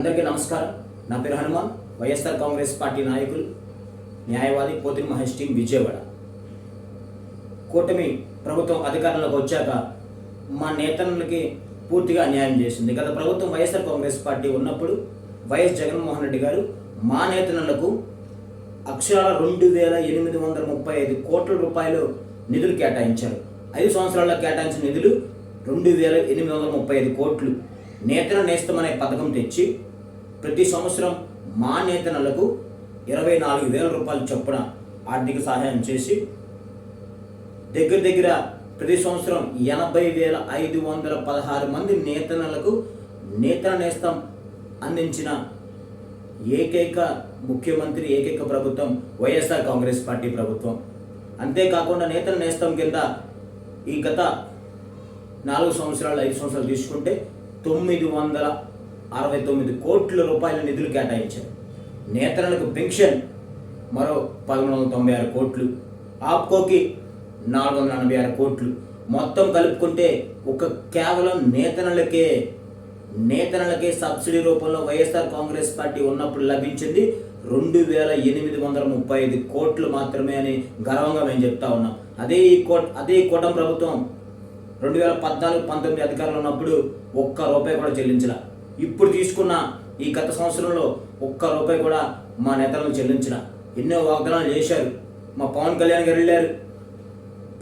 అందరికీ నమస్కారం. నా పేరు హనుమాన్. వైఎస్ఆర్ కాంగ్రెస్ పార్టీ నాయకులు న్యాయవాది పోతిరి మహేష్ టీం విజయవాడ. కూటమి ప్రభుత్వం అధికారంలోకి వచ్చాక మా నేతలకి పూర్తిగా అన్యాయం చేసింది. గత ప్రభుత్వం వైఎస్ఆర్ కాంగ్రెస్ పార్టీ ఉన్నప్పుడు వైఎస్ జగన్మోహన్ రెడ్డి గారు మా నేతలకు అక్షరాల రెండు వేల ఎనిమిది వందల ముప్పై ఐదు కోట్ల రూపాయలు నిధులు కేటాయించారు. ఐదు సంవత్సరాల్లో కేటాయించిన నిధులు రెండు వేల ఎనిమిది వందల ముప్పై ఐదు కోట్లు నేతల నేస్తమనే పథకం తెచ్చి ప్రతి సంవత్సరం మా నేతనలకు ఇరవై నాలుగు వేల రూపాయలు చొప్పున ఆర్థిక సహాయం చేసి దగ్గర దగ్గర ప్రతి సంవత్సరం ఎనభై వేల ఐదు వందల పదహారు మంది నేతనలకు నేతన నేస్తం అందించిన ఏకైక ముఖ్యమంత్రి ఏకైక ప్రభుత్వం వైఎస్ఆర్ కాంగ్రెస్ పార్టీ ప్రభుత్వం. అంతేకాకుండా నేతల నేస్తం కింద ఈ గత నాలుగు సంవత్సరాలు ఐదు సంవత్సరాలు తీసుకుంటే తొమ్మిది వందల అరవై తొమ్మిది కోట్ల రూపాయల నిధులు కేటాయించారు. నేతలకు పెన్షన్ మరో పదమూడు వందల తొంభై ఆరు కోట్లు ఆప్కోకి నాలుగు వందల ఎనభై ఆరు కోట్లు. మొత్తం కలుపుకుంటే ఒక కేవలం నేతనలకే నేతనలకే సబ్సిడీ రూపంలో వైఎస్ఆర్ కాంగ్రెస్ పార్టీ ఉన్నప్పుడు లభించింది రెండు వేల ఎనిమిది వందల ముప్పై ఐదు కోట్లు మాత్రమే అని గర్వంగా మేము చెప్తా ఉన్నాం. అదే ఈ కోట్ అదే ఈ కూటమి ప్రభుత్వం రెండు వేల పద్నాలుగు పంతొమ్మిది అధికారులు ఉన్నప్పుడు ఒక్క రూపాయి కూడా చెల్లించలే. ఇప్పుడు తీసుకున్న ఈ గత సంవత్సరంలో ఒక్క రూపాయి కూడా మా నేతలను చెల్లించిన ఎన్నో వాగ్దానాలు చేశారు. మా పవన్ కళ్యాణ్ గారు వెళ్ళారు.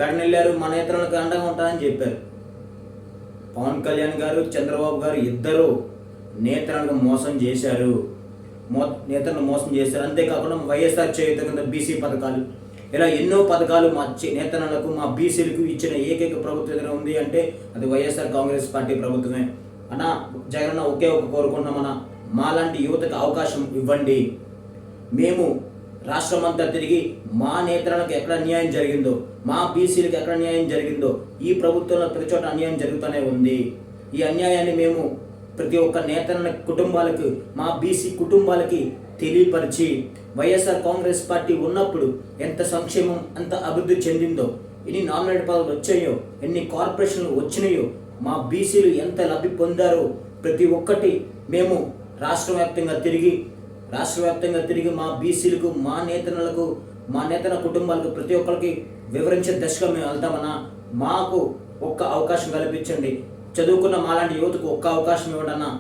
పెడన వెళ్ళారు. మా నేతలకు అండగా ఉంటారని చెప్పారు. పవన్ కళ్యాణ్ గారు చంద్రబాబు గారు ఇద్దరు నేతలను మోసం చేశారు. మో నేతలను మోసం చేశారు. అంతేకాకుండా వైఎస్ఆర్ చేయుత కింద బీసీ పథకాలు. ఇలా ఎన్నో పథకాలు మా నేతలకు మా బీసీలకు ఇచ్చిన ఏకైక ప్రభుత్వం ఏదైనా ఉంది అంటే అది వైఎస్ఆర్ కాంగ్రెస్ పార్టీ ప్రభుత్వమే. అన్న జగన్ ఒకే ఒక కోరుకుంటున్నామన్న మాలాంటి యువతకు అవకాశం ఇవ్వండి. మేము రాష్ట్రం అంతా తిరిగి మా నేతలకు ఎక్కడ అన్యాయం జరిగిందో మా బీసీలకు ఎక్కడ అన్యాయం జరిగిందో ఈ ప్రభుత్వంలో ప్రతి చోట అన్యాయం జరుగుతూనే ఉంది. ఈ అన్యాయాన్ని మేము ప్రతి ఒక్క నేతల కుటుంబాలకు మా బీసీ కుటుంబాలకి తెలియపరిచి వైఎస్ఆర్ కాంగ్రెస్ పార్టీ ఉన్నప్పుడు ఎంత సంక్షేమం అంత అభివృద్ధి చెందిందో ఎన్ని నామినేట్ పదవులు వచ్చాయో ఎన్ని కార్పొరేషన్లు వచ్చినాయో మా బీసీలు ఎంత లబ్ధి పొందారో ప్రతి ఒక్కటి మేము రాష్ట్ర వ్యాప్తంగా తిరిగి రాష్ట్ర వ్యాప్తంగా తిరిగి మా బీసీలకు మా నేతలకు మా నేతల కుటుంబాలకు ప్రతి ఒక్కరికి వివరించే దశగా మేము వెళ్తామన్నా మాకు ఒక్క అవకాశం కల్పించండి. చదువుకున్న మాలాంటి యువతకు ఒక్క అవకాశం ఇవ్వడన్నా